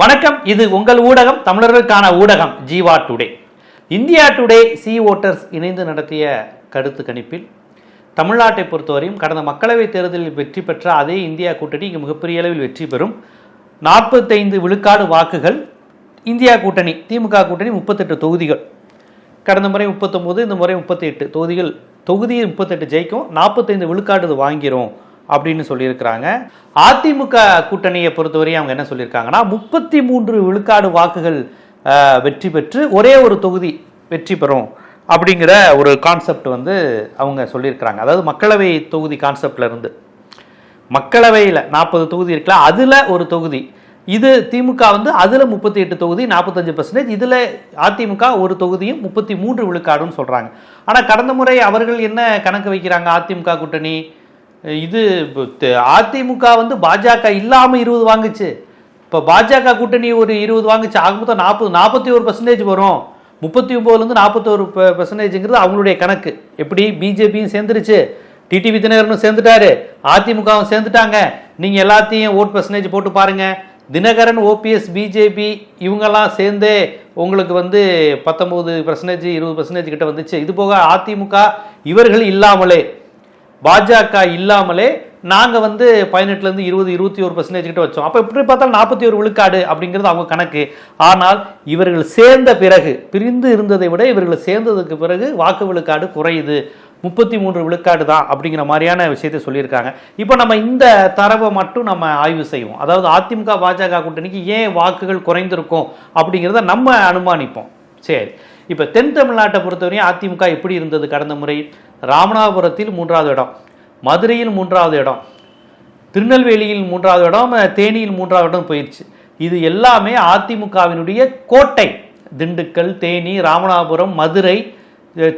வணக்கம். இது உங்கள் ஊடகம் தமிழர்களுக்கான ஊடகம் Jeeva today. India today C voters இணைந்து நடத்திய கருத்து கணிப்பில் தமிழ்நாட்டை பொறுத்தவரையும் கடந்த மக்களவைத் தேர்தலில் வெற்றி பெற்ற அதே இந்தியா கூட்டணி இங்கு மிகப்பெரிய அளவில் வெற்றி பெறும். நாற்பத்தைந்து விழுக்காடு வாக்குகள் இந்தியா கூட்டணி திமுக கூட்டணி முப்பத்தெட்டு தொகுதிகள். கடந்த முறை முப்பத்தொம்போது இந்த முறை முப்பத்தி எட்டு தொகுதிகள் தொகுதியில் முப்பத்தெட்டு ஜெயிக்கும். நாற்பத்தைந்து விழுக்காடு இது வாங்கிறோம் அப்படின்னு சொல்லியிருக்கிறாங்க. அதிமுக கூட்டணியை பொறுத்தவரை அவங்க என்ன சொல்லியிருக்காங்கன்னா முப்பத்தி மூன்று விழுக்காடு வாக்குகள் வெற்றி பெற்று ஒரே ஒரு தொகுதி வெற்றி பெறும் அப்படிங்கிற ஒரு கான்செப்ட் வந்து அவங்க சொல்லியிருக்கிறாங்க. அதாவது மக்களவை தொகுதி கான்செப்ட்லேருந்து மக்களவையில் நாற்பது தொகுதி இருக்குல்ல அதில் ஒரு தொகுதி. இது திமுக வந்து அதில் முப்பத்தி எட்டு தொகுதி நாற்பத்தஞ்சு பர்சன்டேஜ் இதில் அதிமுக ஒரு தொகுதியும் முப்பத்தி மூன்று விழுக்காடுன்னு சொல்கிறாங்க ஆனால் கடந்த முறை அவர்கள் என்ன கணக்கு வைக்கிறாங்க அதிமுக கூட்டணி? இது அதிமுக வந்து பாஜக இல்லாமல் இருபது வாங்குச்சு. இப்போ பாஜக கூட்டணி ஒரு இருபது வாங்குச்சு. ஆகும்போது நாற்பது நாற்பத்தி ஒரு பர்சன்டேஜ் வரும். முப்பத்தி ஒம்போதுலேருந்து நாற்பத்தோரு பர்சன்டேஜுங்கிறது அவங்களுடைய கணக்கு. எப்படி? பிஜேபியும் சேர்ந்துருச்சு. டிடிவி தினகரனும் சேர்ந்துட்டாரு. அதிமுகவும் சேர்ந்துட்டாங்க. நீங்கள் எல்லாத்தையும் ஓட் பர்சன்டேஜ் போட்டு பாருங்கள் தினகரன் ஓபிஎஸ் பிஜேபி இவங்கெல்லாம் சேர்ந்தே உங்களுக்கு வந்து பத்தொம்போது பர்சன்டேஜ் இருபது பர்சன்டேஜ் கிட்ட வந்துச்சு. இது போக அதிமுக இவர்கள் இல்லாமலே பாஜக இல்லாமலே நாங்கள் வந்து பதினெட்டுலேருந்து இருபது இருபத்தி ஒரு பர்சன்டேஜ் கிட்ட வச்சோம். அப்போ இப்படி பார்த்தாலும் நாற்பத்தி ஒரு விழுக்காடு அப்படிங்கிறது அவங்க கணக்கு. ஆனால் இவர்கள் சேர்ந்த பிறகு பிரிந்து இருந்ததை விட இவர்கள் சேர்ந்ததுக்கு பிறகு வாக்கு விழுக்காடு குறையுது. முப்பத்தி மூன்று விழுக்காடு தான் அப்படிங்கிற மாதிரியான விஷயத்தை சொல்லியிருக்காங்க. இப்போ நம்ம இந்த தரவை மட்டும் நம்ம ஆய்வு செய்வோம். அதாவது அதிமுக பாஜக கூட்டணிக்கு ஏன் வாக்குகள் குறைந்திருக்கும் அப்படிங்கிறத நம்ம அனுமானிப்போம். சரி. இப்போ தென் தமிழ்நாட்டை பொறுத்தவரையும் அதிமுக எப்படி இருந்தது கடந்த முறை? ராமநாதபுரத்தில் மூன்றாவது இடம் மதுரையில் மூன்றாவது இடம் திருநெல்வேலியில் மூன்றாவது இடம் தேனியில் மூன்றாவது இடம் போயிடுச்சு இது எல்லாமே அதிமுகவினுடைய கோட்டை. திண்டுக்கல் தேனி ராமநாதபுரம் மதுரை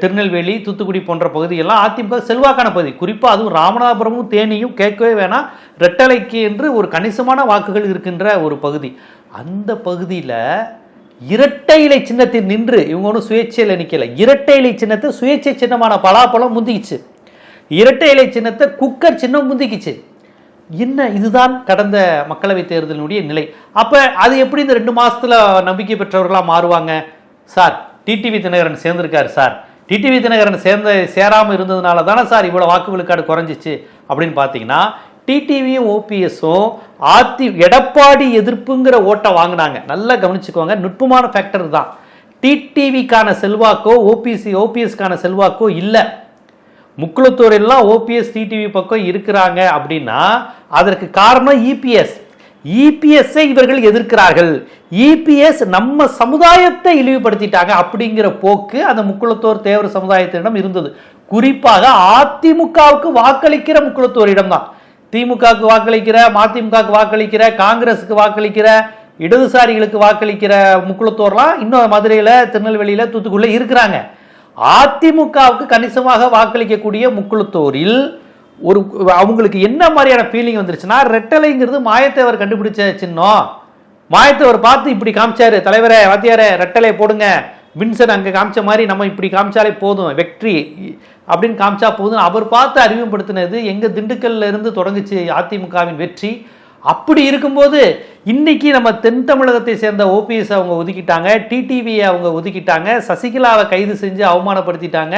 திருநெல்வேலி தூத்துக்குடி போன்ற பகுதியெல்லாம் அதிமுக செல்வாக்கான பகுதி. குறிப்பாக அதுவும் ராமநாதபுரமும் தேனியும் கேட்கவே வேணாம். ரெட்டலைக்கு என்று ஒரு கணிசமான வாக்குகள் இருக்கின்ற ஒரு பகுதி. அந்த பகுதியில் இரட்டை இலை சின்னத்தில் நின்று இவங்க ஒன்றும் சுயேட்சையில் நிற்கல இரட்டை இலை சின்னத்தை சுயேட்சை சின்னமான பலாப்பழம் முந்திக்கிச்சு. இரட்டை இலை சின்னத்தை குக்கர் சின்னம் முந்திக்கிச்சு. என்ன இதுதான் கடந்த மக்களவைத் தேர்தலினுடைய நிலை? அப்போ அது எப்படி இந்த ரெண்டு மாதத்தில் நம்பிக்கை பெற்றவர்களாக மாறுவாங்க? சார் டிடிவி தினகரன் சேர்ந்திருக்காரு சார். டிடிவி தினகரன் சேர்ந்த சேராமல் இருந்ததுனால தானே சார் இவ்வளோ வாக்கு விழுக்காடு குறைஞ்சிச்சு அப்படின்னு பார்த்தீங்கன்னா டிடிவியும் ஓபிஎஸும் ஆத்தி எடப்பாடி எதிர்ப்புங்கிற ஓட்டை வாங்கினாங்க. நல்லா கவனிச்சுக்கோங்க நுட்பமான ஃபேக்டர் தான். டிடிவிக்கான செல்வாக்கோ ஓபிசி ஓபிஎஸ்க்கான செல்வாக்கோ இல்லை. முக்குளத்தூரெல்லாம் ஓபிஎஸ் டிடிவி பக்கம் இருக்கிறாங்க அப்படின்னா அதற்கு காரணம் இபிஎஸ். இபிஎஸ்ஸை இவர்கள் எதிர்க்கிறார்கள். இபிஎஸ் நம்ம சமுதாயத்தை இழிவுபடுத்திட்டாங்க அப்படிங்கிற போக்கு அந்த முக்குளத்தோர் தேவர் சமுதாயத்திடம் இருந்தது. குறிப்பாக அதிமுகவுக்கு வாக்களிக்கிற முக்குளத்தோரிடம் தான். திமுகவுக்கு வாக்களிக்கிற மதிமுகவுக்கு வாக்களிக்கிற காங்கிரஸுக்கு வாக்களிக்கிற இடதுசாரிகளுக்கு வாக்களிக்கிற முக்குளத்தோர்லாம் இன்னும் மதுரையில் திருநெல்வேலியில் தூத்துக்குடியில் இருக்கிறாங்க. அதிமுகவுக்கு கணிசமாக வாக்களிக்கக்கூடிய முக்குளத்தோரில் ஒரு அவங்களுக்கு என்ன மாதிரியான ஃபீலிங் வந்துருச்சுன்னா ரெட்டலைங்கிறது மாயத்தேவர் கண்டுபிடிச்ச சின்னம். மாயத்தேவர் பார்த்து இப்படி காமிச்சாரு தலைவரே வாத்தியாரே ரெட்டலை போடுங்க. வின்சன் அங்கே காமிச்ச மாதிரி நம்ம இப்படி காமிச்சாலே போதும். வெற்றி அப்படின்னு காமிச்சா போதும். அவர் பார்த்து அறிமுகப்படுத்தினது எங்கள் திண்டுக்கல்ல இருந்து தொடங்குச்சு அதிமுகவின் வெற்றி. அப்படி இருக்கும்போது இன்னைக்கு நம்ம தென் தமிழகத்தை சேர்ந்த ஓபிஎஸ் அவங்க ஒதுக்கிட்டாங்க டிடிவியை அவங்க ஒதுக்கிட்டாங்க சசிகலாவை கைது செஞ்சு அவமானப்படுத்திட்டாங்க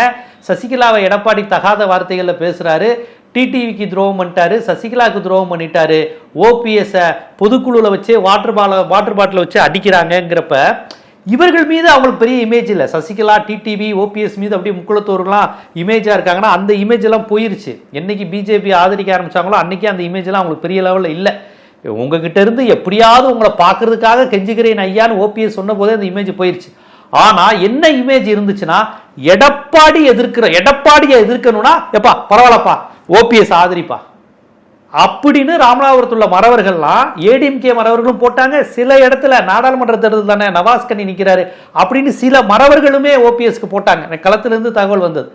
சசிகலாவை எடப்பாடி தகாத வார்த்தைகளில் பேசுகிறாரு டிடிவிக்கு துரோகம் பண்ணிட்டாரு சசிகலாவுக்கு துரோகம் பண்ணிட்டாரு ஓபிஎஸ்ஸை பொதுக்குழுவில் வச்சு வாட்டர் பால வாட்டர் பாட்டில் வச்சு அடிக்கிறாங்கங்கிறப்ப இவர்கள் மீது அவங்களுக்கு பெரிய இமேஜ் இல்லை. சசிகலா டிடிவி ஓபிஎஸ் மீது அப்படியே முக்குளத்தோர்லாம் இமேஜாக இருக்காங்கன்னா அந்த இமேஜ் எல்லாம் போயிருச்சு. என்னைக்கு பிஜேபி ஆதரிக்க ஆரம்பிச்சாங்களோ அன்றைக்கி அந்த இமேஜ்லாம் அவங்களுக்கு பெரிய லெவலில் இல்லை. உங்ககிட்ட இருந்து எப்படியாவது உங்களை பார்க்கறதுக்காக கெஞ்சுகிறேன் ஐயான்னு ஓபிஎஸ் சொன்ன போதே அந்த இமேஜ் போயிருச்சு. ஆனா என்ன இமேஜ் இருந்துச்சுன்னா எடப்பாடி எதிர்க்கிற எடப்பாடியை எதிர்க்கணும்னா எப்பா பரவாயில்லப்பா ஓபிஎஸ் ஆதரிப்பா. அப்படின்னு ராமநாதபுரத்தில் உள்ள மறவர்கள்லாம் ஏடிஎம்கே மறவர்களும் போட்டாங்க. சில இடத்துல நாடாளுமன்ற தேர்தல் தானே நவாஸ் கண்ணி நிற்கிறாரு அப்படின்னு சில மறவர்களுமே ஓபிஎஸ்க்கு போட்டாங்க. களத்திலிருந்து தகவல் வந்தது.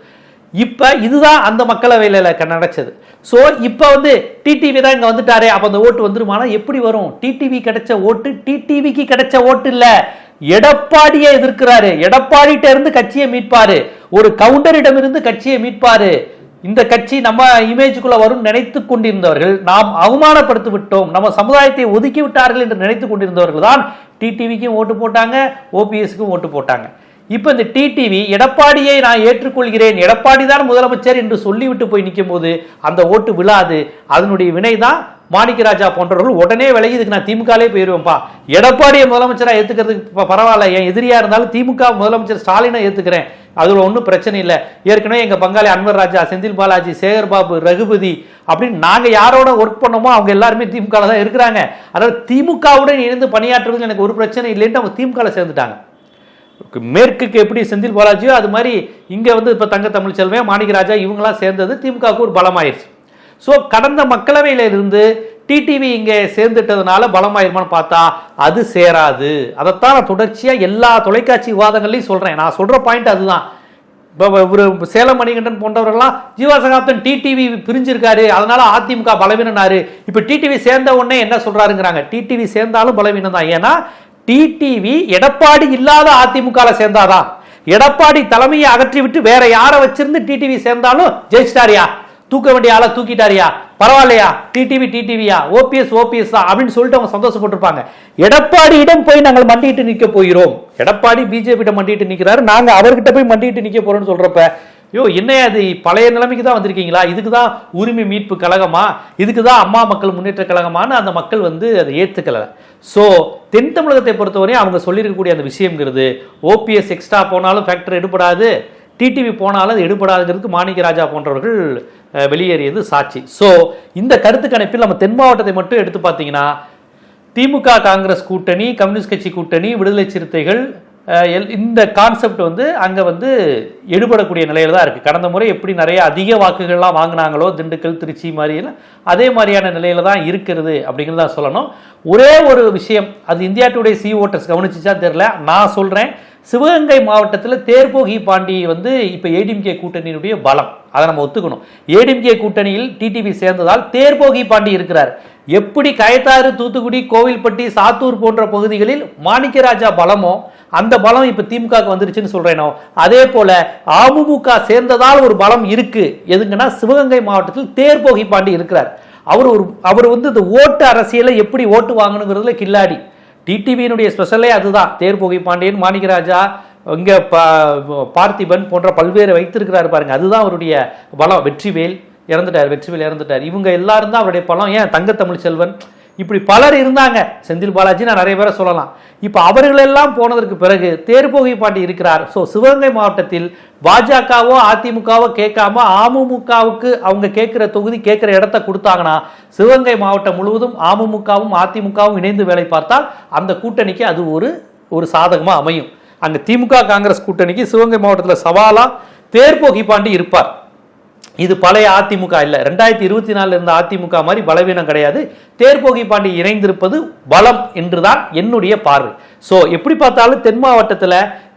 இப்போ இதுதான் அந்த மக்களவையில் நடச்சது. ஸோ இப்போ வந்து டிடிவி தான் இங்கே வந்துட்டாரே அப்போ அந்த ஓட்டு வந்துருமானா? எப்படி வரும்? டிடிவி கிடைச்ச ஓட்டு டிடிவிக்கு கிடைச்ச ஓட்டு இல்லை. எடப்பாடியை எதிர்க்கிறாரு. எடப்பாடிட்ட இருந்து கட்சியை மீட்பாரு. ஒரு கவுண்டரிடம் இருந்து கட்சியை மீட்பாரு. இந்த கட்சி நம்ம இமேஜுக்குள்ள வரும் நினைத்து கொண்டிருந்தவர்கள் நாம் அவமானப்படுத்தி விட்டோம். நம்ம சமுதாயத்தை ஒதுக்கி விட்டார்கள் என்று நினைத்து கொண்டிருந்தவர்கள் தான் டிடிவிக்கும் ஓட்டு போட்டாங்க ஓபிஎஸ்க்கும் ஓட்டு போட்டாங்க. இப்போ இந்த டிடிவி எடப்பாடியை நான் ஏற்றுக்கொள்கிறேன். எடப்பாடி தான் முதலமைச்சர் என்று சொல்லிவிட்டு போய் நிற்கும் போது அந்த ஓட்டு விழாது. அதனுடைய வினை தான் மாணிக்கராஜா போன்றவர்கள் உடனே விலகி இதுக்கு நான் திமுகலே போயிடுவேன்ப்பா எடப்பாடியை முதலமைச்சராக ஏற்றுக்கிறதுக்கு இப்போ பரவாயில்ல. என் எதிரியாக இருந்தாலும் திமுக முதலமைச்சர் ஸ்டாலினை ஏற்றுக்கிறேன் அதில் ஒன்றும் பிரச்சனை இல்லை. ஏற்கனவே எங்கள் பங்காளி அன்வர் ராஜா செந்தில் பாலாஜி சேகர் பாபு ரகுபதி அப்படின்னு நாங்கள் யாரோட ஒர்க் பண்ணோமோ அவங்க எல்லாருமே திமுகவில் தான் இருக்கிறாங்க. அதாவது திமுகவுடன் இணைந்து பணியாற்றுவதில் எனக்கு ஒரு பிரச்சனை இல்லைன்ட்டு அவங்க திமுகவில் சேர்ந்துட்டாங்க. மேற்குக்கு எப்படி செந்தில் பாலாஜியோ அது மாதிரி இங்கே வந்து இப்போ தங்க தமிழ்ச்செல்வன் மாணிக்கராஜா இவங்களாம் சேர்ந்தது திமுகவுக்கு ஒரு பலமாயிருச்சு. ஸோ கடந்த மக்களவையில் இருந்து டிடிவி இங்கே சேர்ந்துட்டதுனால பலமாயிருமான்னு பார்த்தா அது சேராது. அதைத்தான் நான் தொடர்ச்சியாக எல்லா தொலைக்காட்சி விவாதங்கள்லையும் சொல்கிறேன் நான் சொல்கிற பாயிண்ட் அதுதான். இப்போ ஒரு சேலம் மணிகண்டன் போன்றவர்கள்லாம் ஜீவாசகாப்தன் டிடிவி பிரிஞ்சிருக்காரு. அதனால அதிமுக பலவீனனாரு இப்போ டிடிவி சேர்ந்த உடனே என்ன சொல்கிறாருங்கிறாங்க டிடிவி சேர்ந்தாலும் பலவீனம் தான் ஏன்னா டிடிவி எடப்பாடி இல்லாத அதிமுகவில் சேர்ந்தாதான் எடப்பாடி தலைமையை அகற்றி விட்டு வேற யாரை வச்சிருந்து டிடிவி சேர்ந்தாலும் ஜெயிச்சிட்டாரியா? தூக்க வேண்டிய ஆளை தூக்கிட்டாரியா? பரவாயில்லையா? டிடிவி டிடிவியா? ஓபிஎஸ் ஓபிஎஸ் தான் அப்படின்னு சொல்லிட்டு அவங்க சந்தோஷப்பட்டிருப்பாங்க. எடப்பாடியிடம் போய் நாங்கள் மண்டிட்டு நிற்க போகிறோம். எடப்பாடி பிஜேபியிடம் மண்டிட்டு நிற்கிறாரு நாங்கள் அவர்கிட்ட போய் மண்டிட்டு நிற்க போறோம்னு சொல்றப்ப யோ என்ன அது பழைய நிலைமைக்கு தான் வந்திருக்கீங்களா? இதுக்கு தான் உரிமை மீட்பு கழகமா? இதுக்கு தான் அம்மா மக்கள் முன்னேற்ற கழகமான்னு அந்த மக்கள் வந்து அதை ஏற்றுக்கல ஸோ தென் தமிழகத்தை பொறுத்தவரையும் அவங்க சொல்லியிருக்கக்கூடிய அந்த விஷயங்கிறது ஓபிஎஸ் எக்ஸ்ட்ரா போனாலும் ஃபேக்டர் எடுபடாது டிடிவி போனாலும் அது எடுபடாதுங்கிறதுக்கு மாணிக்க ராஜா போன்றவர்கள் வெளியேறியது சாட்சி. ஸோ இந்த கருத்து கணிப்பில் நம்ம தென் மாவட்டத்தை மட்டும் எடுத்து பார்த்தீங்கன்னா திமுக காங்கிரஸ் கூட்டணி கம்யூனிஸ்ட் கட்சி கூட்டணி விடுதலை சிறுத்தைகள் இந்த கான்செப்ட் வந்து அங்கே வந்து எடுபடக்கூடிய நிலையில் தான் இருக்குது கடந்த முறை எப்படி நிறைய அதிக வாக்குகள்லாம் வாங்கினாங்களோ திண்டுக்கல் திருச்சி மாதிரியெல்லாம் அதே மாதிரியான நிலையில் தான் இருக்கிறது அப்படிங்கிறத சொல்லணும். ஒரே ஒரு விஷயம் அது இந்தியா டுடே சி ஓட்டர்ஸ் கவனிச்சுச்சா தெரில நான் சொல்கிறேன் சிவகங்கை மாவட்டத்தில் தேர்போகி பாண்டி வந்து இப்போ ஏடிஎம்கே கூட்டணியினுடைய பலம். அதை நம்ம ஒத்துக்கணும். ஏடிஎம்கே கூட்டணியில் டிடிபி சேர்ந்ததால் தேர்போகி பாண்டி இருக்கிறார். எப்படி கயத்தாறு தூத்துக்குடி கோவில்பட்டி சாத்தூர் போன்ற பகுதிகளில் மாணிக்கராஜா பலமோ அந்த பலம் இப்போ திமுகவுக்கு வந்துருச்சுன்னு சொல்கிறேனோ அதே போல் அமமுக சேர்ந்ததால் ஒரு பலம் இருக்குது எதுங்கன்னா சிவகங்கை மாவட்டத்தில் தேர்போகி பாண்டி இருக்கிறார். அவர் ஒரு அவர் வந்து இந்த ஓட்டு அரசியலை எப்படி ஓட்டு வாங்கணுங்கிறதுல கில்லாடி. டிடிவியினுடைய ஸ்பெஷலே அதுதான். தேர்போகி பாண்டியன் மாணிக்கராஜா இங்கே பார்த்திபன் போன்ற பல்வேறு வைத்திருக்கிறாரு பாருங்க. அதுதான் அவருடைய பலம். வெற்றிவேல் இறந்துட்டார் வெற்றிவேல் இறந்துட்டார். இவங்க எல்லாரும் தான் அவருடைய பலம். ஏன் தங்க தமிழ் செல்வன்? இப்படி பலர் இருந்தாங்க. செந்தில் பாலாஜி நான் நிறைய பேரை சொல்லலாம். இப்போ அவர்களெல்லாம் போனதற்கு பிறகு தேர்போகை பாண்டி இருக்கிறார். ஸோ சிவகங்கை மாவட்டத்தில் பாஜகவோ அதிமுகவோ கேட்காம அமமுகவுக்கு அவங்க கேட்குற தொகுதி கேட்குற இடத்த கொடுத்தாங்கன்னா சிவகங்கை மாவட்டம் முழுவதும் அமமுகவும் அதிமுகவும் இணைந்து வேலை பார்த்தால் அந்த கூட்டணிக்கு அது ஒரு ஒரு சாதகமாக அமையும். அங்கே திமுக காங்கிரஸ் கூட்டணிக்கு சிவகங்கை மாவட்டத்தில் சவாலாக தேர்போகி பாண்டி இருப்பார். இது பழைய அதிமுக இல்லை. ரெண்டாயிரத்தி இருபத்தி நாலில் இருந்த அதிமுக மாதிரி பலவீனம் கிடையாது. தேர்போகி பாண்டி இணைந்திருப்பது பலம் என்றுதான் என்னுடைய பார்வை. ஸோ எப்படி பார்த்தாலும் தென் மாவட்டத்தில்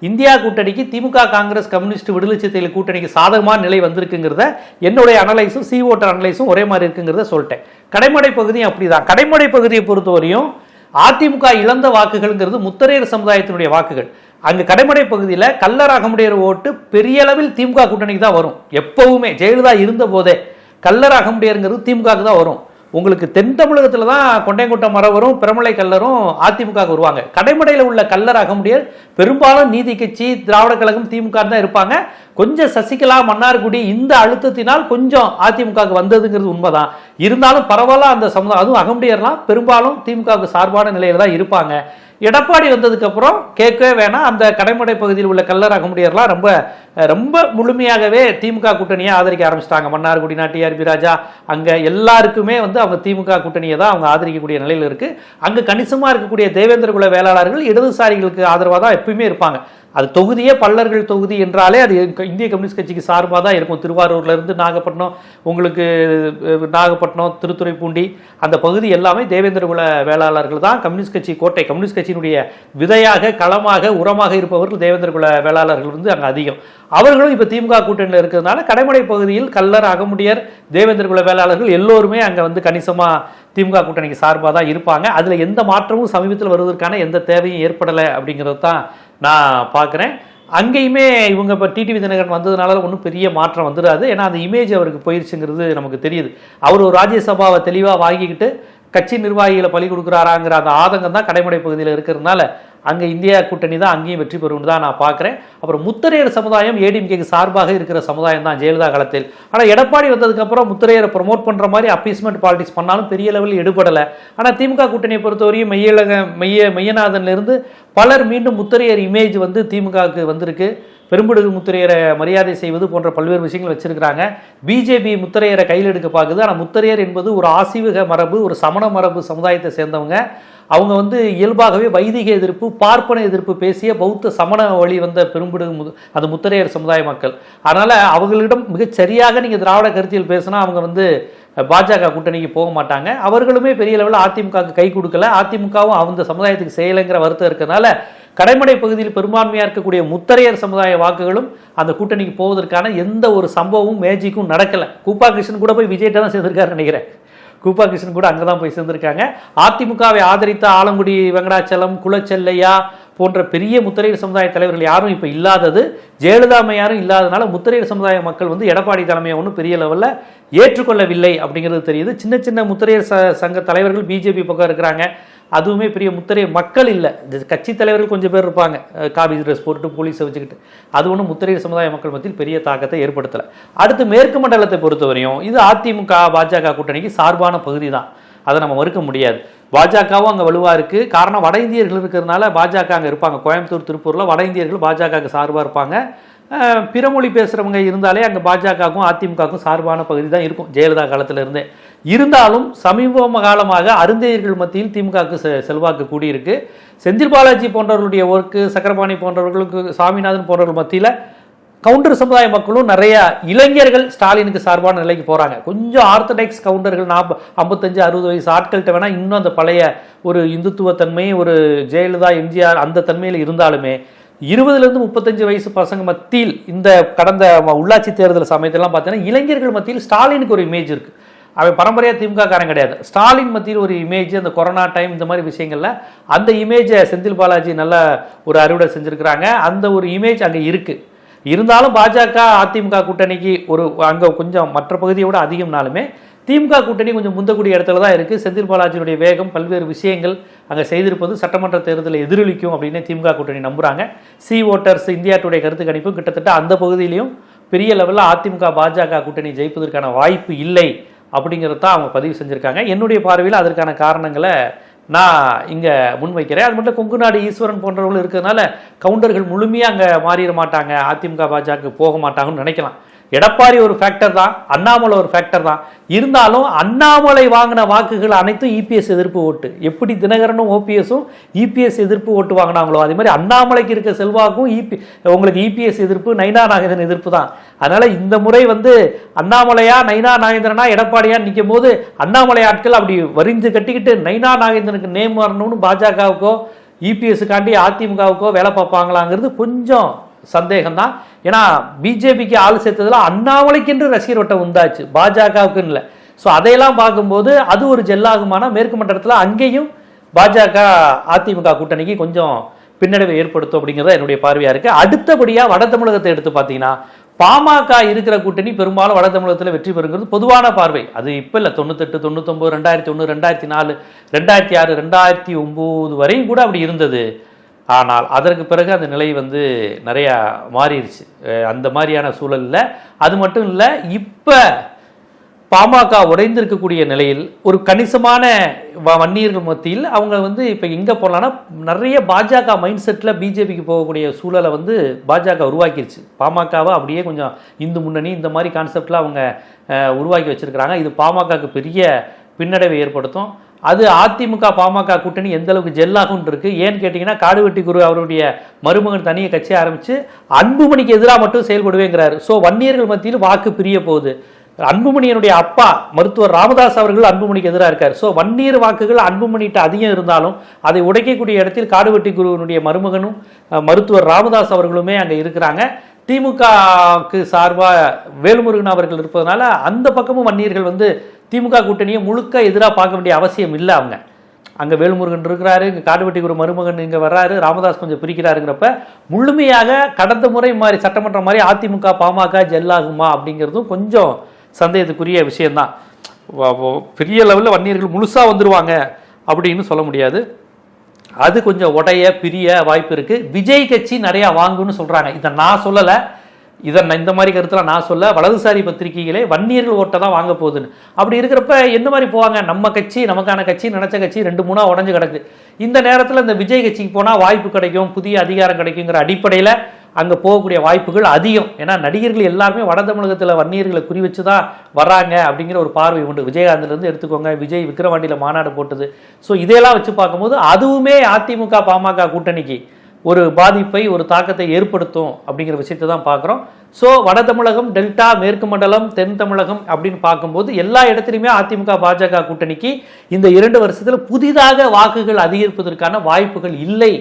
இந்தியா கூட்டணிக்கு திமுக காங்கிரஸ் கம்யூனிஸ்ட் விடுதலை சிறுத்தைகள் கூட்டணிக்கு சாதகமான நிலை வந்திருக்குங்கிறத என்னுடைய அனலைஸும் சி ஓட்டர் அனலைஸும் ஒரே மாதிரி இருக்குங்கிறத சொல்லிட்டேன். கடைமடை பகுதியும் அப்படி தான் கடைமடை பகுதியை பொறுத்தவரையும் அதிமுக இழந்த வாக்குகள்ங்கிறது முத்தரையர் சமுதாயத்தினுடைய வாக்குகள். அங்கு கடைமடை பகுதியில் கல்லராகமுடையர் ஓட்டு பெரிய அளவில் திமுக கூட்டணிக்கு தான் வரும். எப்பவுமே ஜெயலலிதா இருந்த போதே கல்லராகமுடையருங்கிறது திமுகவுக்கு தான் வரும். உங்களுக்கு தென் தமிழகத்தில் தான் கொண்டையங்குட்டம் மரவரும் பிரமலை கல்லரும் அதிமுக வருவாங்க. கடைமடையில் உள்ள கல்லர் அகமுடையர் பெரும்பாலும் நீதி கட்சி திராவிட கழகம் திமுக தான் இருப்பாங்க. கொஞ்சம் சசிகலா மன்னார்குடி இந்த அழுத்தத்தினால் கொஞ்சம் அதிமுகவுக்கு வந்ததுங்கிறது உண்மைதான். இருந்தாலும் பரவாயில்ல அந்த சமுதாயம் அதுவும் அகமுடையர்லாம் பெரும்பாலும் திமுகவுக்கு சார்பான நிலையில தான் இருப்பாங்க. எடப்பாடி வந்ததுக்கப்புறம் கேட்கவே வேணாம். அந்த கடைமடை பகுதியில் உள்ள கல்லர் அகமுடையர்லாம் ரொம்ப ரொம்ப முழுமையாகவே திமுக கூட்டணியை ஆதரிக்க ஆரம்பிச்சிட்டாங்க. மன்னார்குடி நாட்டியார் ராஜா அங்கே எல்லாருக்குமே வந்து அவங்க திமுக கூட்டணியை தான் அவங்க ஆதரிக்கக்கூடிய நிலையில் இருக்குது அங்கே கணிசமாக இருக்கக்கூடிய தேவேந்திர குல வேளாளர்கள் இடதுசாரிகளுக்கு ஆதரவாக தான் எப்பயுமே இருப்பாங்க. அது தொகுதியே பல்லர்கள் தொகுதி என்றாலே அது இந்திய கம்யூனிஸ்ட் கட்சிக்கு சார்பாக தான் இருக்கும். திருவாரூர்லேருந்து நாகப்பட்டினம் உங்களுக்கு நாகப்பட்டினம் திருத்துறைப்பூண்டி அந்த பகுதி எல்லாமே தேவேந்திர குல வேளாளர்கள் தான் கம்யூனிஸ்ட் கட்சி கோட்டை. கம்யூனிஸ்ட் கட்சியினுடைய விதையாக களமாக உரமாக இருப்பவர்கள் தேவேந்திர குல வேளாளர்கள் வந்து அங்கே அதிகம். அவர்களும் இப்போ திமுக கூட்டணியில் இருக்கிறதுனால கடைமடை பகுதியில் கல்லர் அகமுடியர் தேவேந்திர குல வேளாளர்கள் எல்லோருமே அங்கே வந்து கணிசமாக திமுக கூட்டணிக்கு சார்பாக தான் இருப்பாங்க. அதில் எந்த மாற்றமும் சமீபத்தில் வருவதற்கான எந்த தேவையும் ஏற்படலை அப்படிங்கிறது தான் நான் பார்க்குறேன். அங்கேயுமே இவங்க இப்போ டிடிவி தினகரன் வந்ததுனால ஒன்றும் பெரிய மாற்றம் வந்துடாது ஏன்னா அந்த இமேஜ் அவருக்கு போயிருச்சுங்கிறது நமக்கு தெரியுது. அவர் ஒரு ராஜ்யசபாவை தெளிவாக வாங்கிக்கிட்டு கட்சி நிர்வாகிகளை பலி கொடுக்குறாராங்கிற அந்த ஆதங்கம் தான் கடைமடை பகுதியில் இருக்கிறதுனால அங்கே இந்தியா கூட்டணி தான் அங்கேயும் வெற்றி பெறும்னு தான் நான் பார்க்குறேன். அப்புறம் முத்திரையர் சமுதாயம் ஏடிஎம்கேக்கு சார்பாக இருக்கிற சமுதாயம் தான் ஜெயலலிதா காலத்தில். ஆனால் எடப்பாடி வந்ததுக்கப்புறம் முத்திரையரை ப்ரொமோட் பண்ணுற மாதிரி அப்பீஸ்மெண்ட் பாலிடிக்ஸ் பண்ணாலும் பெரிய லெவலில் எடுபடலை ஆனால் திமுக கூட்டணியை பொறுத்தவரையும் மெய்யழக மெய்ய மெய்யநாதன்லேருந்து பலர் மீண்டும் முத்திரையர் இமேஜ் வந்து திமுகவுக்கு வந்திருக்கு. பெரும்படுகு முத்திரையரை மரியாதை செய்வது போன்ற பல்வேறு விஷயங்கள் வச்சிருக்கிறாங்க. பிஜேபி முத்திரையரை கையில் எடுக்க பார்க்குது. ஆனால் முத்திரையர் என்பது ஒரு ஆசிவக மரபு ஒரு சமண மரபு சமுதாயத்தை சேர்ந்தவங்க. அவங்க வந்து இயல்பாகவே வைதிக எதிர்ப்பு பார்ப்பன எதிர்ப்பு பேசிய பௌத்த சமண வழி வந்த பெரும்படுகு அந்த முத்திரையர் சமுதாய மக்கள். அதனால் அவர்களிடம் மிகச் சரியாக நீங்கள் திராவிட கருத்தியல் பேசினா அவங்க வந்து பாஜக கூட்டணிக்கு போக மாட்டாங்க. அவர்களுமே பெரிய லெவலில் அதிமுகவுக்கு கை கொடுக்கல. அதிமுகவும் அந்த சமுதாயத்துக்கு செய்யலைங்கிற வருத்தம் இருக்கிறதுனால கடைமடை பகுதியில் பெரும்பான்மையாக இருக்கக்கூடிய முத்தரையர் சமுதாய வாக்குகளும் அந்த கூட்டணிக்கு போவதற்கான எந்த ஒரு சம்பவமும் மேஜிக்கும் நடக்கலை. கூப்பா கிருஷ்ணன் கூட போய் விஜய்கிட்ட தான் சேர்ந்திருக்காரு நினைக்கிறேன். கூப்பா கிருஷ்ணன் கூட அங்கே தான் போய் சேர்ந்திருக்காங்க. அதிமுகவை ஆதரித்த ஆலங்குடி வெங்கடாச்சலம் குலச்செல்லையா போன்ற பெரிய முத்திரையர் சமுதாய தலைவர்கள் யாரும் இப்போ இல்லாதது ஜெயலலிதா யாரும் இல்லாதனால முத்திரையர் சமுதாய மக்கள் வந்து எடப்பாடி தலைமையை ஒன்றும் பெரிய லெவலில் ஏற்றுக்கொள்ளவில்லை அப்படிங்கிறது தெரியுது. சின்ன சின்ன முத்திரையர் ச சங்க தலைவர்கள் பிஜேபி பக்கம் இருக்கிறாங்க. அதுவுமே பெரிய முத்திரை மக்கள் இல்லை. கட்சி தலைவர்கள் கொஞ்சம் பேர் இருப்பாங்க. காபி ட்ரெஸ் போட்டு போலீஸை வச்சுக்கிட்டு. அது ஒன்றும் முத்திரை சமுதாய மக்கள் மத்தியில் பெரிய தாக்கத்தை ஏற்படுத்தலை. அடுத்து மேற்கு மண்டலத்தை பொறுத்தவரையும் இது அதிமுக பாஜக கூட்டணிக்கு சார்பான பகுதி தான் அதை நம்ம மறுக்க முடியாது. பாஜகவும் அங்கே வலுவாக இருக்குது காரணம் வட இந்தியர்கள் இருக்கிறதுனால பாஜக அங்கே இருப்பாங்க. கோயம்புத்தூர் திருப்பூரில் வட இந்தியர்கள் பாஜகவுக்கு சார்பாக இருப்பாங்க. பிறமொழி பேசுகிறவங்க இருந்தாலே அங்கே பாஜகவுக்கும் அதிமுகவுக்கும் சார்பான பகுதி தான் இருக்கும். ஜெயலலிதா காலத்துல இருந்தே. இருந்தாலும் சமீப காலமாக அருந்தையர்கள் மத்தியில் திமுகவுக்கு செ செல்வாக்கு கூடியிருக்கு. செந்தில் பாலாஜி போன்றவர்களுடைய ஒர்க்கு சக்கரபாணி போன்றவர்களுக்கு சாமிநாதன் போன்றவர்கள் மத்தியில் கவுண்டர் சமுதாய மக்களும் நிறைய இளைஞர்கள் ஸ்டாலினுக்கு சார்பான நிலைக்கு போகிறாங்க கொஞ்சம் ஆர்த்தடாக்ஸ் கவுண்டர்கள் நாற்ப ஐம்பத்தஞ்சு அறுபது வயசு ஆட்கள்கிட்ட வேணால் இன்னும் அந்த பழைய ஒரு இந்துத்துவ தன்மை ஒரு ஜெயலலிதா எம்ஜிஆர் அந்த தன்மையில் இருந்தாலுமே இருபதுலேருந்து முப்பத்தஞ்சு வயசு பசங்க மத்தியில் இந்த கடந்த உள்ளாட்சி தேர்தல் சமயத்திலாம் பார்த்தீங்கன்னா இளைஞர்கள் மத்தியில் ஸ்டாலினுக்கு ஒரு இமேஜ் இருக்குது அவன் பரம்பரையாக திமுக காரன் கிடையாது. ஸ்டாலின் மத்தியில் ஒரு இமேஜ் அந்த கொரோனா டைம் இந்த மாதிரி விஷயங்களில் அந்த இமேஜை செந்தில் பாலாஜி நல்ல ஒரு அறுவடை செஞ்சுருக்கிறாங்க. அந்த ஒரு இமேஜ் அங்கே இருக்குது இருந்தாலும் பாஜக அதிமுக கூட்டணிக்கு ஒரு அங்கே கொஞ்சம் மற்ற பகுதியை விட அதிகம்னாலுமே திமுக கூட்டணி கொஞ்சம் முந்தக்கூடிய இடத்துல தான் இருக்குது செந்தில் பாலாஜியுடைய வேகம் பல்வேறு விஷயங்கள் அங்கே செய்திருப்பது சட்டமன்ற தேர்தலில் எதிரொலிக்கும் அப்படின்னு திமுக கூட்டணி நம்புகிறாங்க சி ஓட்டர்ஸ் இந்தியா டுடே கருத்து கணிப்பு கிட்டத்தட்ட அந்த பகுதியிலையும் பெரிய லெவலில் அதிமுக பாஜக கூட்டணி ஜெயிப்பதற்கான வாய்ப்பு இல்லை. அப்படிங்கிறது தான் அவங்க பதிவு செஞ்சுருக்காங்க. என்னுடைய பார்வையில் அதற்கான காரணங்களை நான் இங்கே முன்வைக்கிறேன். அது மட்டும் கொங்கு நாடு ஈஸ்வரன் போன்றவர்கள் இருக்கிறதுனால கவுண்டர்கள் முழுமையாக அங்கே மாறிட மாட்டாங்க. அதிமுக பாஜக போக மாட்டாங்கன்னு நினைக்கலாம். எடப்பாடி ஒரு ஃபேக்டர் தான் அண்ணாமலை ஒரு ஃபேக்டர் தான். இருந்தாலும் அண்ணாமலை வாங்கின வாக்குகள் அனைத்தும் இபிஎஸ் எதிர்ப்பு ஓட்டு. எப்படி தினகரனும் ஓபிஎஸும் இபிஎஸ் எதிர்ப்பு ஓட்டு வாங்கினாங்களோ அதே மாதிரி அண்ணாமலைக்கு இருக்க செல்வாக்கும் இபி உங்களுக்கு இபிஎஸ் எதிர்ப்பு நைனா நாகேந்திரன் எதிர்ப்பு தான். அதனால இந்த முறை வந்து அண்ணாமலையா நைனா நாகேந்திரனா எடப்பாடியா நிற்கும் போது அண்ணாமலை ஆட்கள் அப்படி வரிஞ்சு கட்டிக்கிட்டு நைனா நாகேந்திரனுக்கு நேம் வரணும்னு பாஜகவுக்கோ இபிஎஸ்க்காண்டி அதிமுகவுக்கோ வேலை பார்ப்பாங்களாங்கிறது கொஞ்சம் சந்தேகம்தான். ஏன்னா பிஜேபிக்கு ஆள் சேர்த்ததுல அண்ணாமலைக்கென்று ரசிகர் வட்டம் உண்டாச்சு. பாஜகவுக்குன்னு இல்லை. ஸோ அதையெல்லாம் பார்க்கும்போது அது ஒரு ஜெல்லாகுமானா மேற்கு மண்டலத்தில் அங்கேயும் பாஜக அதிமுக கூட்டணிக்கு கொஞ்சம் பின்னடைவை ஏற்படுத்தும் அப்படிங்கிறது என்னுடைய பார்வையாக இருக்குது அடுத்தபடியாக வட தமிழகத்தை எடுத்து பார்த்தீங்கன்னா பாமக இருக்கிற கூட்டணி பெரும்பாலும் வட தமிழகத்தில் வெற்றி பெறுங்கிறது பொதுவான பார்வை. அது இப்போ இல்லை தொண்ணூத்தெட்டு தொண்ணூத்தொம்பது ரெண்டாயிரத்தி ஒன்று ரெண்டாயிரத்தி நாலு ரெண்டாயிரத்தி ஆறு ரெண்டாயிரத்தி ஒம்பது வரையும் கூட அப்படி இருந்தது. ஆனால் அதற்கு பிறகு அந்த நிலை வந்து நிறையா மாறிடுச்சு. அந்த மாதிரியான சூழலில் அது மட்டும் இல்லை இப்போ பாமக உடைந்திருக்கக்கூடிய நிலையில் ஒரு கணிசமான வ- வன்னியர்கள் மத்தியில் அவங்க வந்து இப்போ எங்கே போகலான்னா நிறைய பாஜக மைண்ட் செட்டில் பிஜேபிக்கு போகக்கூடிய சூழலை வந்து பாஜக உருவாக்கிருச்சு. பாமகவை அப்படியே கொஞ்சம் இந்து முன்னணி இந்த மாதிரி கான்செப்டில் அவங்க உருவாக்கி வச்சிருக்கிறாங்க. இது பாமகக்கு பெரிய பின்னடைவை ஏற்படுத்தும். அது அதிமுக பாமக கூட்டணி எந்த அளவுக்கு ஜெல்லாகும் இருக்கு. ஏன்னு கேட்டிங்கன்னா காடுவெட்டி குரு அவருடைய மருமகன் தனியை கட்சி ஆரம்பித்து அன்புமணிக்கு எதிராக மட்டும் செயல்படுவேங்கிறாரு. ஸோ வன்னியர்கள் மத்தியில் வாக்கு பிரிய போகுது. அன்புமணியனுடைய அப்பா மருத்துவர் ராமதாஸ் அவர்கள் அன்புமணிக்கு எதிராக இருக்கார். ஸோ வன்னியர் வாக்குகள் அன்புமணிகிட்ட அதிகம் இருந்தாலும் அதை உடைக்கக்கூடிய இடத்தில் காடுவெட்டி குருவனுடைய மருமகனும் மருத்துவர் ராமதாஸ் அவர்களுமே அங்கே இருக்கிறாங்க. திமுகவுக்கு சார்பாக வேலுமுருகன் அவர்கள் இருப்பதனால அந்த பக்கமும் வன்னியர்கள் வந்து திமுக கூட்டணியை முழுக்க எதிராக பார்க்க வேண்டிய அவசியம் இல்லை அவங்க. அங்கே வேல்முருகன் இருக்கிறாரு இங்கே காடுவெட்டி ஒரு மருமகன் இங்கே வர்றாரு ராமதாஸ் கொஞ்சம் பிரிக்கிறாருங்கிறப்ப முழுமையாக கடந்த முறை மாதிரி சட்டமன்றம் மாதிரி அதிமுக பாமக ஜெல்லாகுமா அப்படிங்கிறதும் கொஞ்சம் சந்தேகத்துக்குரிய விஷயந்தான் பெரிய லெவலில் வன்னியர்கள் முழுசாக வந்துடுவாங்க அப்படின்னு சொல்ல முடியாது. அது கொஞ்சம் உடைய பிரிய வாய்ப்பு இருக்குது விஜய் கட்சி நிறையா வாங்குன்னு சொல்கிறாங்க இதை நான் சொல்லலை. இதை நான் இந்த மாதிரி கருத்தில் நான் சொல்ல வலதுசாரி பத்திரிகைகளே வன்னியர்கள் ஓட்டை தான் வாங்க போகுதுன்னு. அப்படி இருக்கிறப்ப எந்த மாதிரி போவாங்க? நம்ம கட்சி நமக்கான கட்சி நினைச்ச கட்சி ரெண்டு மூணாக உடஞ்சு கிடக்கு. இந்த நேரத்தில் இந்த விஜய் கட்சிக்கு போனால் வாய்ப்பு கிடைக்கும் புதிய அதிகாரம் கிடைக்குங்கிற அடிப்படையில் அங்கே போகக்கூடிய வாய்ப்புகள் அதிகம். ஏன்னா நடிகர்கள் எல்லாருமே வட தமிழகத்தில் வன்னியர்களை குறி வச்சு தான் வராங்க அப்படிங்கிற ஒரு பார்வை உண்டு. விஜயகாந்திலேருந்து எடுத்துக்கோங்க விஜய் விக்ரவாண்டியில் மாநாடு போட்டது. ஸோ இதையெல்லாம் வச்சு பார்க்கும்போது அதுவுமே அதிமுக பாமக கூட்டணிக்கு ஒரு பாதிப்பை ஒரு தாக்கத்தை ஏற்படுத்தும் அப்படிங்கிற விஷயத்தை தான் பார்க்குறோம். ஸோ வட தமிழகம் டெல்டா மேற்கு மண்டலம் தென் தமிழகம் அப்படின்னு பார்க்கும்போது எல்லா இடத்துலையுமே அதிமுக பாஜக கூட்டணிக்கு இந்த இரண்டு வருஷத்தில் புதிதாக வாக்குகள் அதிகரிப்பதற்கான வாய்ப்புகள் இல்லை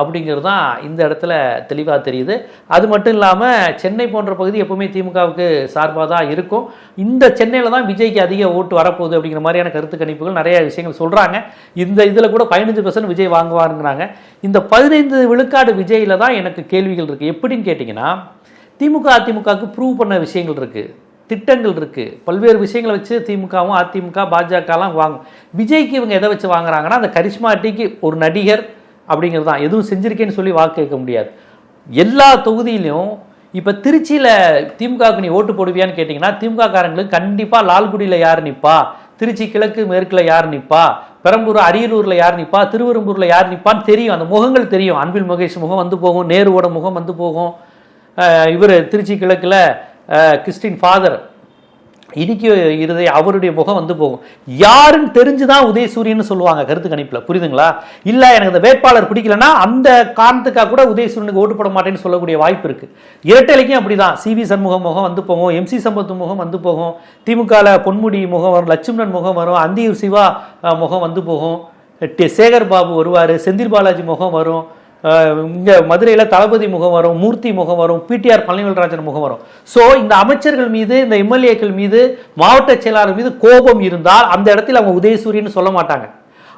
அப்படிங்கிறது தான் இந்த இடத்துல தெளிவாக தெரியுது. அது மட்டும் இல்லாமல் சென்னை போன்ற பகுதி எப்பவுமே திமுகவுக்கு சார்பாக தான் இருக்கும். இந்த சென்னையில் தான் விஜய்க்கு அதிக ஓட்டு வரப்போகுது அப்படிங்கிற மாதிரியான கருத்து கணிப்புகள் நிறைய விஷயங்கள் சொல்கிறாங்க இந்த இதில் கூட பதினஞ்சு பர்சன்ட் விஜய் வாங்குவாருங்கிறாங்க. இந்த பதினைந்து விழுக்காடு விஜயில் தான் எனக்கு கேள்விகள் இருக்குது எப்படின்னு கேட்டிங்கன்னா திமுக அதிமுகவுக்கு ப்ரூவ் பண்ண விஷயங்கள் இருக்குது திட்டங்கள் இருக்குது பல்வேறு விஷயங்களை வச்சு திமுகவும் அதிமுக பாஜகலாம் வாங்கும். விஜய்க்கு இவங்க எதை வச்சு வாங்குறாங்கன்னா அந்த கரிஷ்மாட்டிக்கு ஒரு நடிகர் அப்படிங்கிறது தான். எதுவும் செஞ்சுருக்கேன்னு சொல்லி வாக்கு கேட்க முடியாது. எல்லா தொகுதியிலையும் இப்போ திருச்சியில் திமுகவுக்கு நீ ஓட்டு போடுவியான்னு கேட்டிங்கன்னா திமுக காரங்களுக்கு கண்டிப்பாக லால்குடியில் யார் நிற்பா திருச்சி கிழக்கு மேற்கில் யார் நிற்பா பெரம்பூர் அரியலூரில் யார் நிற்பா திருவெரும்பூரில் யார் நிற்பான்னு தெரியும். அந்த முகங்கள் தெரியும். அன்பில் மகேஷ் முகம் வந்து போகும் நேருவோட முகம் வந்து போகும். இவர் திருச்சி கிழக்கில் கிறிஸ்டின் ஃபாதர் இனிக்கு இருதய அவருடைய முகம் வந்து போகும். யாருன்னு தெரிஞ்சுதான் உதயசூரியன் சொல்லுவாங்க கருத்து கணிப்பில். புரியுதுங்களா? இல்லை எனக்கு இந்த வேட்பாளர் பிடிக்கலன்னா அந்த காரணத்துக்காக கூட உதயசூரியனுக்கு ஓட்டு போட மாட்டேன்னு சொல்லக்கூடிய வாய்ப்பு இருக்கு. இரட்டைலைக்கும் அப்படிதான். சி வி சண்முகம் முகம் வந்து போகும் எம்சி சம்பத்து முகம் வந்து போகும் திமுகவில் பொன்முடி முகம் வரும் லட்சுமணன் முகம் வரும் அந்தியூர் சிவா முகம் வந்து போகும். சேகர் பாபு வருவார் செந்தில் பாலாஜி முகம் வரும். இங்கே மதுரையில் தளபதி முகம் வரும் மூர்த்தி முகம் வரும் பிடிஆர் பழனிவேல்ராஜன் முகம் வரும். ஸோ இந்த அமைச்சர்கள் மீது இந்த எம்எல்ஏக்கள் மீது மாவட்ட செயலாளர் மீது கோபம் இருந்தால் அந்த இடத்துல அவங்க உதயசூரியன் சொல்ல மாட்டாங்க.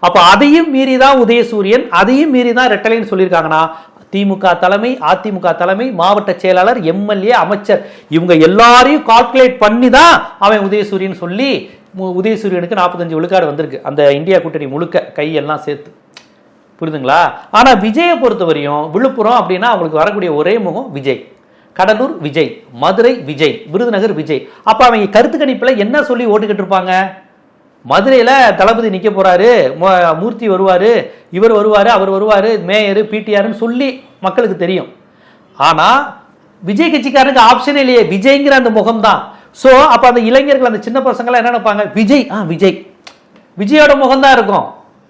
அப்போ அதையும் மீறி தான் உதயசூரியன் அதையும் மீறி தான் ரெட்டலைன்னு சொல்லியிருக்காங்கன்னா திமுக தலைமை அதிமுக தலைமை மாவட்ட செயலாளர் எம்எல்ஏ அமைச்சர் இவங்க எல்லாரையும் கால்குலேட் பண்ணி தான் அவன் உதயசூரியன் சொல்லி உதயசூரியனுக்கு நாற்பத்தஞ்சு விழுக்காடு வந்திருக்கு. அந்த இந்தியா கூட்டணி முழுக்க கையெல்லாம் சேர்த்து. புரியுதுங்களா? ஆனால் விஜயை பொறுத்தவரையும் விழுப்புரம் அப்படின்னா அவங்களுக்கு வரக்கூடிய ஒரே முகம் விஜய். கடலூர் விஜய் மதுரை விஜய் விருதுநகர் விஜய். அப்போ அவங்க கருத்து கணிப்பில் என்ன சொல்லி ஓட்டுக்கிட்டு இருப்பாங்க? மதுரையில் தளபதி நிற்க போகிறாரு மூர்த்தி வருவார் இவர் வருவார் அவர் வருவார் மேயர் பிடிஆர்னு சொல்லி மக்களுக்கு தெரியும். ஆனால் விஜய் கட்சிக்காரனுக்கு ஆப்ஷனே இல்லையே விஜய்ங்கிற அந்த முகம் தான் ஸோ அப்போ அந்த இளைஞர்கள் அந்த சின்ன பசங்களாம் என்ன நினைப்பாங்க? விஜய் ஆ விஜய். விஜயோட முகம் தான் இருக்கும்.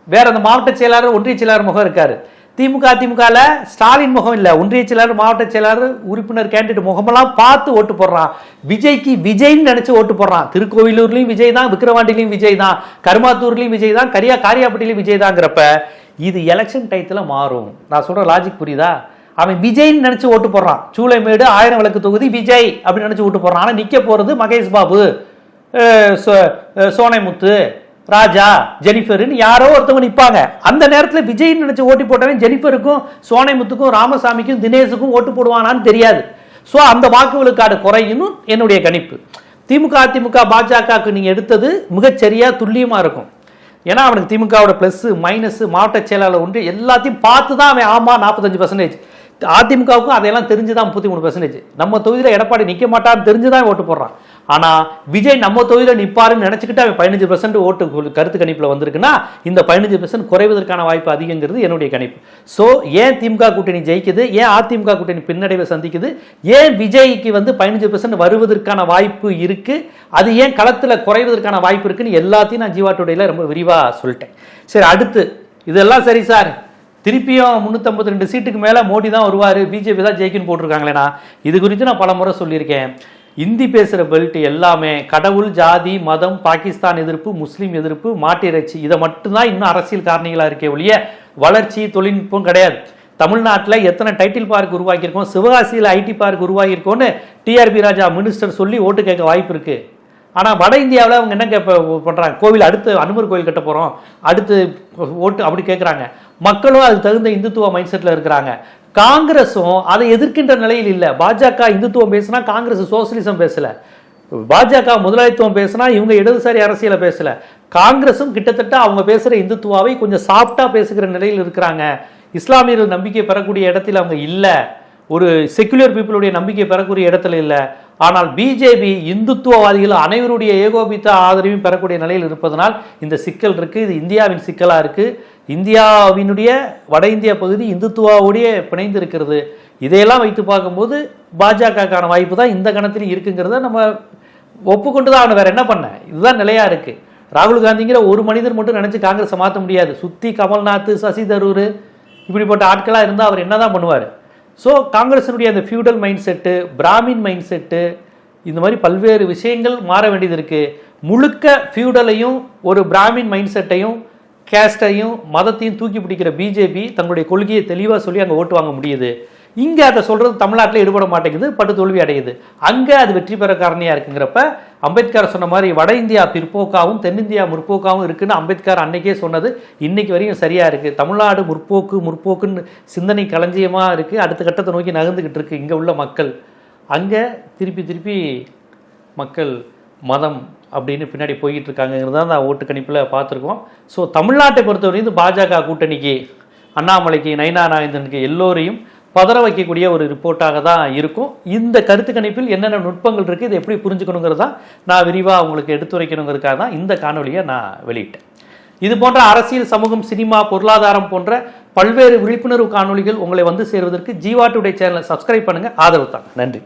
வேற அந்த மாவட்ட செயலாளர் ஒன்றிய செயலாளர் முகம் இருக்காரு. திமுக அதிமுகவில் ஸ்டாலின் முகம் இல்லை. ஒன்றிய செயலாளர் மாவட்ட செயலாளர் உறுப்பினர் கேண்டிடேட் முகமெல்லாம் பார்த்து ஓட்டு போடுறான். விஜய்க்கு விஜய்னு நினச்சி ஓட்டு போடுறான். திருக்கோவிலூர்லேயும் விஜய் தான் விக்கிரவாண்டிலையும் விஜய் தான் கருமாத்தூர்லேயும் விஜய் தான் கரியா காரியாப்பட்டிலையும் விஜய் தாங்கிறப்ப இது எலெக்ஷன் டயத்துல மாறும். நான் சொல்கிற லாஜிக் புரியுதா? அவன் விஜய்னு நினச்சி ஓட்டு போடுறான். சூளைமேடு ஆயிரம் விளக்கு தொகுதி விஜய் அப்படின்னு நினச்சி ஓட்டு போடுறான். ஆனால் நிற்க போகிறது மகேஷ் பாபு சோ- சோனைமுத்து. ராஜா ஜெனிஃபர்னு யாரோ ஒருத்தவங்க நிற்பாங்க அந்த நேரத்தில் விஜய்னு நினைச்சு ஓட்டு போட்டவன் ஜெனிஃபருக்கும் சோனைமுத்துக்கும் ராமசாமிக்கும் தினேஷுக்கும் ஓட்டு போடுவானான்னு தெரியாது. ஸோ அந்த வாக்கு விழுக்காடு என்னுடைய கணிப்பு. திமுக அதிமுக பாஜகவுக்கு நீங்கள் எடுத்தது மிகச்சரியா துல்லியமாக இருக்கும். ஏன்னா அவனுக்கு திமுகவோட ப்ளஸ்ஸு மைனஸ் மாவட்ட செயலாளர் ஒன்று எல்லாத்தையும் பார்த்து தான் அவன் ஆமாம் நாற்பத்தஞ்சு பர்சன்டேஜ் அதிமுகவுக்கும் அதையெல்லாம் தெரிஞ்சு தான் முப்பத்தி மூணு பர்சன்டேஜ் நம்ம தொகுதியில் எடப்பாடி நிற்க மாட்டான்னு தெரிஞ்சு தான் ஓட்டு போடுறான். ஆனால் விஜய் நம்ம தொகுதியில் நிற்பாருன்னு நினச்சிக்கிட்டு அவன் பதினஞ்சு பர்சன்ட் ஓட்டு கருத்து கணிப்பில் வந்திருக்குன்னா இந்த பதினஞ்சு பர்சன்ட் குறைவதற்கான வாய்ப்பு அதிகங்கிறது என்னுடைய கணிப்பு. ஸோ ஏன் திமுக கூட்டணி ஜெயிக்குது? ஏன் அதிமுக கூட்டணி பின்னடைவை சந்திக்குது? ஏன் விஜய்க்கு வந்து பதினஞ்சு பர்சன்ட் வருவதற்கான வாய்ப்பு இருக்குது அது ஏன் களத்தில் குறைவதற்கான வாய்ப்பு இருக்குன்னு எல்லாத்தையும் நான் ஜீவாட்டோடையில் ரொம்ப விரிவாக சொல்லிட்டேன். சரி அடுத்து. இதெல்லாம் சரி சார். திருப்பியும் முந்நூற்றம்பத்தி ரெண்டு சீட்டுக்கு மேலே மோடி தான் வருவார். பிஜேபி தான் ஜெயிக்குன்னு போட்டிருக்காங்களேண்ணா. இது குறித்து நான் பல முறை சொல்லியிருக்கேன். இந்தி பேசுகிற பெல்ட் எல்லாமே கடவுள் ஜாதி மதம் பாகிஸ்தான் எதிர்ப்பு முஸ்லீம் எதிர்ப்பு மாட்டிறைச்சி இதை மட்டும்தான் இன்னும் அரசியல் காரணிகளாக இருக்கே ஒழிய வளர்ச்சி தொழில்நுட்பம் கிடையாது. தமிழ்நாட்டில் எத்தனை டைட்டில் பார்க் உருவாக்கியிருக்கோம் சிவகாசியில் ஐடி பார்க் உருவாகியிருக்கோன்னு டிஆர்பி ராஜா மினிஸ்டர் சொல்லி ஓட்டு கேட்க வாய்ப்பு இருக்குது ஆனால் வட இந்தியாவில் அவங்க என்ன கேட்ப பண்ணுறாங்க கோவில் அடுத்து அனுமர் கோவில் கட்ட போகிறோம் அடுத்து ஓட்டு அப்படி கேட்குறாங்க. மக்களும் அதுக்கு தகுந்த இந்துத்துவ மைண்ட் செட்டில் இருக்கிறாங்க. காங்கிரஸும் அதை எதிர்க்கின்ற நிலையில் இல்லை. பாஜக இந்துத்துவம் பேசுனா காங்கிரஸ் சோசியலிசம் பேசல. பாஜக முதலாளித்துவம் பேசினா இவங்க இடதுசாரி அரசியலை பேசல. காங்கிரஸும் கிட்டத்தட்ட அவங்க பேசுகிற இந்துத்துவாவை கொஞ்சம் சாஃப்டாக பேசுகிற நிலையில் இருக்கிறாங்க. இஸ்லாமியர்கள் நம்பிக்கை பெறக்கூடிய இடத்துல அவங்க இல்லை. ஒரு செக்குலர் பீப்புளுடைய நம்பிக்கை பெறக்கூடிய இடத்துல இல்லை. ஆனால் பிஜேபி இந்துத்துவவாதிகள் அனைவருடைய ஏகோபித்த ஆதரவையும் பெறக்கூடிய நிலையில் இருப்பதனால் இந்த சிக்கல் இருக்குது இது இந்தியாவின் சிக்கலாக இருக்குது இந்தியாவினுடைய வட இந்திய பகுதி இந்துத்துவாவுடைய பிணைந்து இருக்கிறது இதையெல்லாம் வைத்து பார்க்கும்போது பாஜகக்கான வாய்ப்பு தான் இந்த கணத்திலும் இருக்குங்கிறத நம்ம ஒப்புக்கொண்டு தான் அவனை வேறு என்ன பண்ண? இதுதான் நிலையாக இருக்குது ராகுல் காந்திங்கிற ஒரு மனிதர் மட்டும் நினச்சி காங்கிரஸை மாற்ற முடியாது. சுற்றி கமல்நாத் சசி தரூர் இப்படிப்பட்ட ஆட்களாக இருந்தால் அவர் என்ன தான் பண்ணுவார்? ஸோ காங்கிரஸினுடைய அந்த feudal mind set Brahmin mind set இந்த மாதிரி பல்வேறு விஷயங்கள் மாற வேண்டியது இருக்குது முழுக்க ஃபியூடலையும் ஒரு பிராமின் மைண்ட் செட்டையும் கேஸ்டையும் மதத்தையும் தூக்கி பிடிக்கிற பிஜேபி தங்களுடைய கொள்கையை தெளிவாக சொல்லி அங்கே ஓட்டு வாங்க முடியுது. இங்கே அதை சொல்கிறது தமிழ்நாட்டில் ஈடுபட மாட்டேங்குது பட்டு தோல்வி அடையுது. அங்கே அது வெற்றி பெற காரணியாக இருக்குங்கிறப்ப அம்பேத்கர் சொன்ன மாதிரி வட இந்தியா பிற்போக்காவும் தென்னிந்தியா முற்போக்காவும் இருக்குன்னு அம்பேத்கர் அன்னைக்கே சொன்னது. இன்னைக்கு வரையும் சரியாக இருக்குது தமிழ்நாடு முற்போக்கு முற்போக்குன்னு சிந்தனை களஞ்சியமாக இருக்குது அடுத்த கட்டத்தை நோக்கி நகர்ந்துக்கிட்டு இருக்கு இங்கே உள்ள மக்கள். அங்கே திருப்பி திருப்பி மக்கள் மதம் அப்படின்னு பின்னாடி போய்கிட்டு இருக்காங்கிறத தான் ஓட்டு கணிப்பில் பார்த்துருக்கோம். ஸோ தமிழ்நாட்டை பொறுத்தவரையும் பாஜக கூட்டணிக்கு அண்ணாமலைக்கு நயனா நாயந்தனுக்கு எல்லோரையும் பதற வைக்கக்கூடிய ஒரு ரிப்போர்ட்டாக தான் இருக்கும். இந்த கருத்து கணிப்பில் என்னென்ன நுட்பங்கள் இருக்குது இதை எப்படி புரிஞ்சுக்கணுங்கிறது தான் நான் விரிவாக உங்களுக்கு எடுத்துரைக்கணுங்கிறதுக்காக தான் இந்த காணொலியை நான் வெளியிட்டேன். இது போன்ற அரசியல் சமூகம் சினிமா பொருளாதாரம் போன்ற பல்வேறு விழிப்புணர்வு காணொளிகள் உங்களை வந்து சேருவதற்கு ஜீவா டுடே சேனலை சப்ஸ்கிரைப் பண்ணுங்கள் ஆதரவு தாங்க. நன்றி.